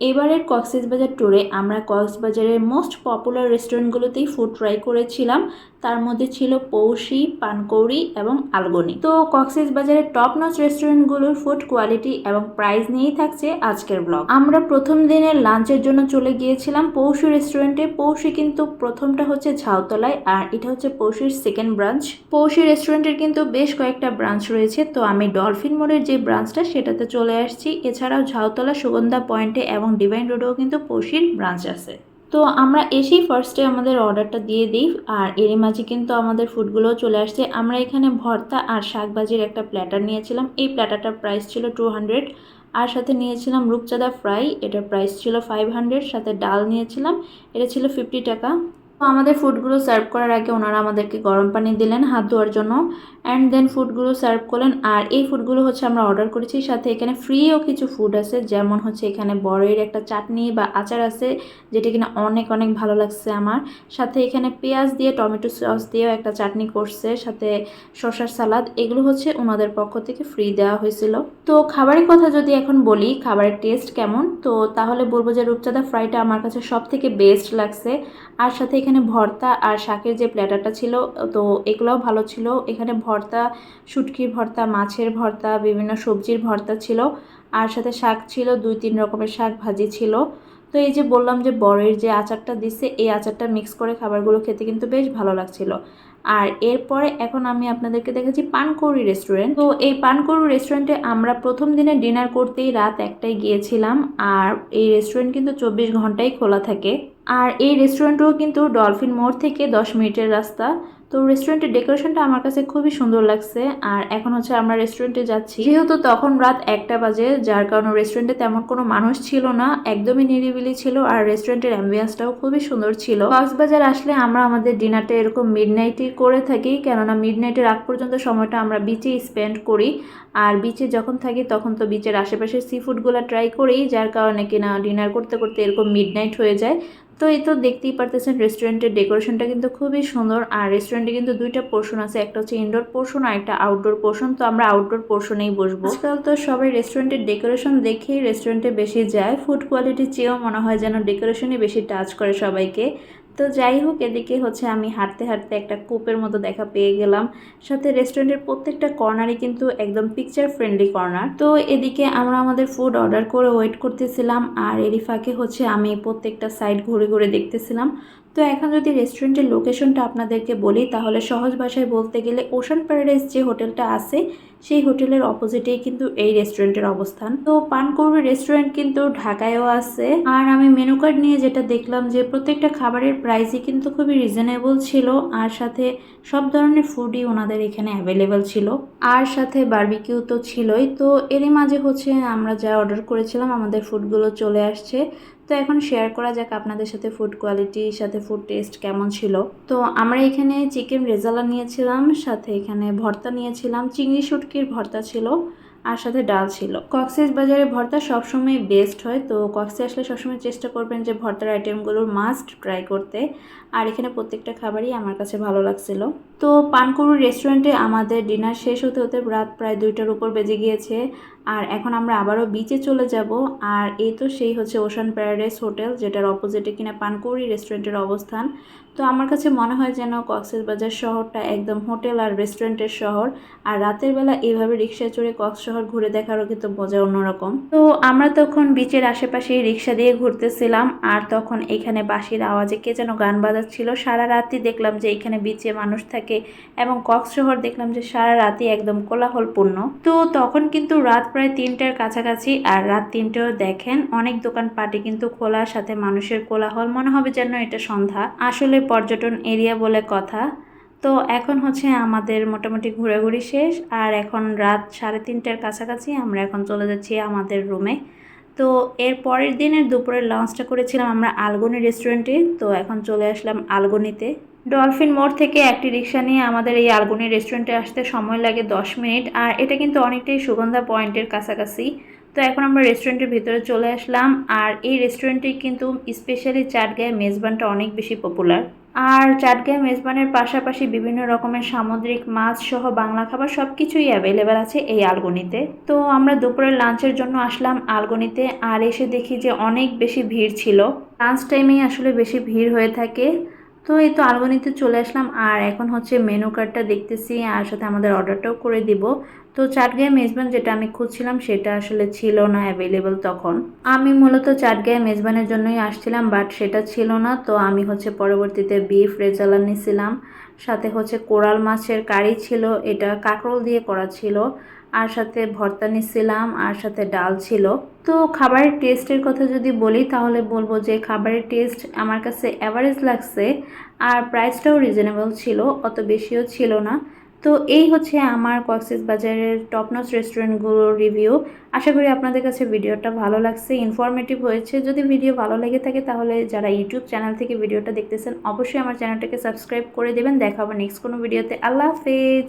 এবারের কক্সবাজার ট্যুরে আমরা কক্সবাজারের মোস্ট পপুলার রেস্টুরেন্টগুলোতেই ফুড ট্রাই করেছিলাম। তার মধ্যে ছিল পৌষি পানকৌড়ি এবং আলগনি। তো কক্সবাজারের টপ নচ রেস্টুরেন্টগুলোর ফুড কোয়ালিটি এবং প্রাইস নিয়েই থাকছে আজকের ব্লগ আমরা প্রথম দিনের লাঞ্চের জন্য চলে গিয়েছিলাম পৌষি রেস্টুরেন্টে পৌষি কিন্তু প্রথমটা হচ্ছে ঝাউতলায় আর এটা হচ্ছে পৌষির সেকেন্ড ব্রাঞ্চ পৌষি রেস্টুরেন্টের কিন্তু বেশ কয়েকটা ব্রাঞ্চ রয়েছে। তো আমি ডলফিন মোড়ের যে ব্রাঞ্চটা সেটাতে চলে আসছি। এছাড়াও ঝাউতলা সুগন্ধা পয়েন্টে এবং ডিভাইন রোডেও কিন্তু পশির ব্রাঞ্চ আছে। তো আমরা এসেই ফার্স্টে আমাদের অর্ডারটা দিয়ে দিই, আর এর মাঝে কিন্তু আমাদের ফুডগুলোও চলে আসছে। আমরা এখানে ভর্তা আর শাকবাজির একটা প্ল্যাটার নিয়েছিলাম। এই প্ল্যাটারটার প্রাইস ছিল টু হান্ড্রেড আর সাথে নিয়েছিলাম রূপচাঁদা ফ্রাই এটার প্রাইস ছিল ফাইভ হান্ড্রেড সাথে ডাল নিয়েছিলাম, এটা ছিল ফিফটি টাকা। তো আমাদের ফুডগুলো সার্ভ করার আগে ওনারা আমাদেরকে গরম পানি দিলেন, হাত ধোয়ার জন্য অ্যান্ড দেন ফুডগুলো সার্ভ করলেন। আর এই ফুডগুলো হচ্ছে আমরা অর্ডার করেছি, সাথে এখানে ফ্রিও কিছু ফুড আছে, যেমন হচ্ছে এখানে বড়ের একটা চাটনি বা আচার আছে, যেটা কিনা অনেক অনেক ভালো লাগছে আমার। সাথে এখানে পেঁয়াজ দিয়ে, টমেটো সস দিয়েও একটা চাটনি করছে, সাথে শসার সালাদ, এগুলো হচ্ছে ওনাদের পক্ষ থেকে ফ্রি দেওয়া হয়েছিল। তো খাবারের কথা যদি এখন বলি, খাবারের টেস্ট কেমন? তো তাহলে বলব যে রূপচাঁদা ফ্রাইটা আমার কাছে সব থেকে বেস্ট লাগছে। আর সাথে এখানে ভর্তা আর শাকের যে প্ল্যাটারটা ছিল, তো এগুলোও ভালো ছিল। এখানে ভর্তা, শুটকির ভর্তা, মাছের ভর্তা, বিভিন্ন সবজির ভর্তা ছিল। আর সাথে শাক ছিল, দুই তিন রকমের শাক ভাজি ছিল। তো এই যে বললাম যে বড়ের যে আচারটা দিচ্ছে এই আচারটা মিক্স করে খাবারগুলো খেতে কিন্তু বেশ ভালো লাগছিল। আর এরপরে এখন আমি আপনাদেরকে দেখেছি পানকৌড়ি রেস্টুরেন্ট তো এই পানকৌড়ি রেস্টুরেন্টে আমরা প্রথম দিনে ডিনার করতেই রাত একটাই গিয়েছিলাম। আর এই রেস্টুরেন্ট কিন্তু চব্বিশ ঘন্টাই খোলা থাকে। আর এই রেস্টুরেন্টও কিন্তু ডলফিন মোড় থেকে দশ মিনিটের রাস্তা। তো রেস্টুরেন্টের ডেকোরেশনটা আমার কাছে খুবই সুন্দর লাগছে। আর এখন হচ্ছে আমরা রেস্টুরেন্টে যাচ্ছি। যেহেতু তখন রাত একটা বাজে, যার কারণে রেস্টুরেন্টে তেমন কোনো মানুষ ছিল না, একদমই নিরিবিলি ছিল আর রেস্টুরেন্টের অ্যাম্বিয়েন্সটাও খুবই সুন্দর ছিল। কক্সবাজার আসলে আমরা আমাদের ডিনারটা এরকম মিড নাইটই করে থাকি, কেননা মিড নাইটের আগ পর্যন্ত সময়টা আমরা বিচে স্পেন্ড করি। আর বিচে যখন থাকি, তখন তো বিচের আশেপাশের সি ফুডগুলো ট্রাই করি, যার কারণে কিনা ডিনার করতে করতে এরকম মিড নাইট হয়ে যায়। তো এই তো দেখতেই পারতেছেন রেস্টুরেন্টের ডেকোরেশনটা কিন্তু খুবই সুন্দর। আর রেস্টুরেন্টে কিন্তু দুইটা পোর্শন আছে, একটা হচ্ছে ইনডোর পোর্শন আর একটা আউটডোর পোর্শন তো আমরা আউটডোর পোর্শনেই বসবো। আজকাল তো সবাই রেস্টুরেন্টের ডেকোরেশন দেখেই রেস্টুরেন্টে বেশি যায়। ফুড কোয়ালিটি চেয়েও মনে হয় যেন ডেকোরেশনই বেশি টাচ করে সবাইকে। তো যাই হোক, এদিকে হচ্ছে আমি হাঁটতে হাঁটতে একটা কূপের মতো দেখা পেয়ে গেলাম। সাথে রেস্টুরেন্টের প্রত্যেকটা কর্নারই কিন্তু একদম পিকচার ফ্রেন্ডলি কর্নার। তো এদিকে আমরা আমাদের ফুড অর্ডার করে ওয়েট করতেছিলাম, আর এরই ফাঁকে হচ্ছে আমি প্রত্যেকটা সাইড ঘুরে ঘুরে দেখতেছিলাম। তো এখন যদি রেস্টুরেন্টের লোকেশনটা আপনাদেরকে বলি, তাহলে সহজ ভাষায় বলতে গেলে ওশান প্যারাডাইস যে হোটেলটা আছে, সেই হোটেলের অপোজিটেই কিন্তু এই রেস্টুরেন্টের অবস্থান। তো পানকৌড়ি রেস্টুরেন্ট কিন্তু ঢাকায়ও আছে। আর আমি মেনু কার্ড নিয়ে যেটা দেখলাম যে, প্রত্যেকটা খাবারের প্রাইসই কিন্তু খুবই রিজনেবল ছিল, আর সাথে সব ধরনের ফুডই ওনাদের এখানে অ্যাভেলেবেল ছিল। আর সাথে বার্বিকিউ তো ছিলই। তো এরই মাঝে হচ্ছে আমরা যা অর্ডার করেছিলাম, আমাদের ফুডগুলো চলে আসছে। তো এখন শেয়ার করা যাক আপনাদের সাথে ফুড কোয়ালিটির সাথে ফুড টেস্ট কেমন ছিল। তো আমরা এখানে চিকেন রেজালা নিয়েছিলাম, সাথে এখানে ভর্তা নিয়েছিলাম, চিংড়ি শুটকির ভর্তা ছিল, আর সাথে ডাল ছিল। কক্সেস বাজারে ভর্তা সবসময় বেস্ট হয়, তো কক্সে আসলে সবসময় চেষ্টা করবেন যে ভর্তার আইটেমগুলোর মাস্ট ট্রাই করতে। আর এখানে প্রত্যেকটা খাবারই আমার কাছে ভালো লাগছিল। তো পানকুরুর রেস্টুরেন্টে আমাদের ডিনার শেষ হতে হতে রাত প্রায় দুইটার উপর বেজে গিয়েছে। আর এখন আমরা আবারও বিচে চলে যাব। আর এই তো সেই হচ্ছে ওশান প্যারাডাইস হোটেল যেটার অপোজিটে কিনা পানকৌড়ি রেস্টুরেন্টের অবস্থান। তো আমার কাছে মনে হয় যেন কক্সেস বাজার শহরটা একদম হোটেল আর রেস্টুরেন্টের শহর। আর রাতের বেলা এইভাবে রিক্সায় চড়ে কক্স শহর ঘুরে দেখারও কিন্তু মজা অন্যরকম। তো আমরা তখন বিচের আশেপাশে রিক্সা দিয়ে ঘুরতেছিলাম। আর তখন এখানে বাঁশির আওয়াজে কে যেন গান বাজাচ্ছিল। সারা রাতই দেখলাম যে এখানে বিচে মানুষ থাকে এবং কক্স শহর দেখলাম যে সারা রাতই একদম কোলাহলপূর্ণ। তো তখন কিন্তু রাত প্রায় তিনটার কাছাকাছি আর রাত তিনটেও দেখেন, অনেক দোকান দোকানপাটে কিন্তু খোলার সাথে মানুষের কোলাহল। মনে হবে যেন এটা সন্ধ্যা। আসলে পর্যটন এরিয়া বলে কথা। তো এখন হচ্ছে আমাদের মোটামুটি ঘোরাঘুরি শেষ আর এখন রাত সাড়ে তিনটার কাছাকাছি আমরা এখন চলে যাচ্ছি আমাদের রুমে তো এর পরের দিনের দুপুরের লাঞ্চটা করেছিলাম আমরা আলগনি রেস্টুরেন্টে তো এখন চলে আসলাম আলগনিতে। ডলফিন মোড় থেকে একটি রিক্সা নিয়ে আমাদের এই আলগনি রেস্টুরেন্টে আসতে সময় লাগে দশ মিনিট, আর এটা কিন্তু অনেকটাই সুগন্ধা পয়েন্টের কাছাকাছি। তো এখন আমরা রেস্টুরেন্টের ভিতরে চলে আসলাম, আর এই রেস্টুরেন্টে কিন্তু স্পেশালি চাটগায়ে মেজবানটা অনেক বেশি পপুলার। আর চাটগাঁয় মেজবানের পাশাপাশি বিভিন্ন রকমের সামুদ্রিক মাছ সহ বাংলা খাবার সব কিছুই অ্যাভেলেবেল আছে এই আলগনিতে। তো আমরা দুপুরের লাঞ্চের জন্য আসলাম আলগনিতে, আর এসে দেখি যে অনেক বেশি ভিড় ছিল। লাঞ্চ টাইমেই আসলে বেশি ভিড় হয়ে থাকে। তো এই তো আলগনিতে চলে আসলাম। আর এখন হচ্ছে মেনু কার্ডটা দেখতেছি, আর সাথে আমাদের অর্ডারটাও করে দিব। তো চাটগাঁয় মেজবান যেটা আমি খুঁজছিলাম, সেটা আসলে ছিল না অ্যাভেলেবেল তখন। আমি মূলত চাটগাঁয় মেজবানের জন্যই আসছিলাম বাট সেটা ছিল না। তো আমি হচ্ছে পরবর্তীতে বিফ রেজালা নিয়েছিলাম সাথে হচ্ছে কোরাল মাছের কারি ছিল, এটা কাঁকরোল দিয়ে করা ছিল। আর সাথে ভর্তা নিয়েছিলাম আর সাথে ডাল ছিল। তো খাবারের টেস্টের কথা যদি বলি, তাহলে বলব যে খাবারের টেস্ট আমার কাছে অ্যাভারেজ লাগছে আর প্রাইসটাও রিজনেবল ছিল, অত বেশিও ছিল না। তো এই হচ্ছে আমার কক্সেস বাজারের টপনস রেস্টুরেন্টগুলোর রিভিউ আশা করি আপনাদের কাছে ভিডিওটা ভালো লাগছে ইনফরমেটিভ হয়েছে। যদি ভিডিও ভালো লেগে থাকে, তাহলে যারা ইউটিউব চ্যানেল থেকে ভিডিওটা দেখতেছেন, অবশ্যই আমার চ্যানেলটাকে সাবস্ক্রাইব করে দেবেন। দেখা হবে নেক্সট কোনো ভিডিওতে। আল্লাহ হাফেজ!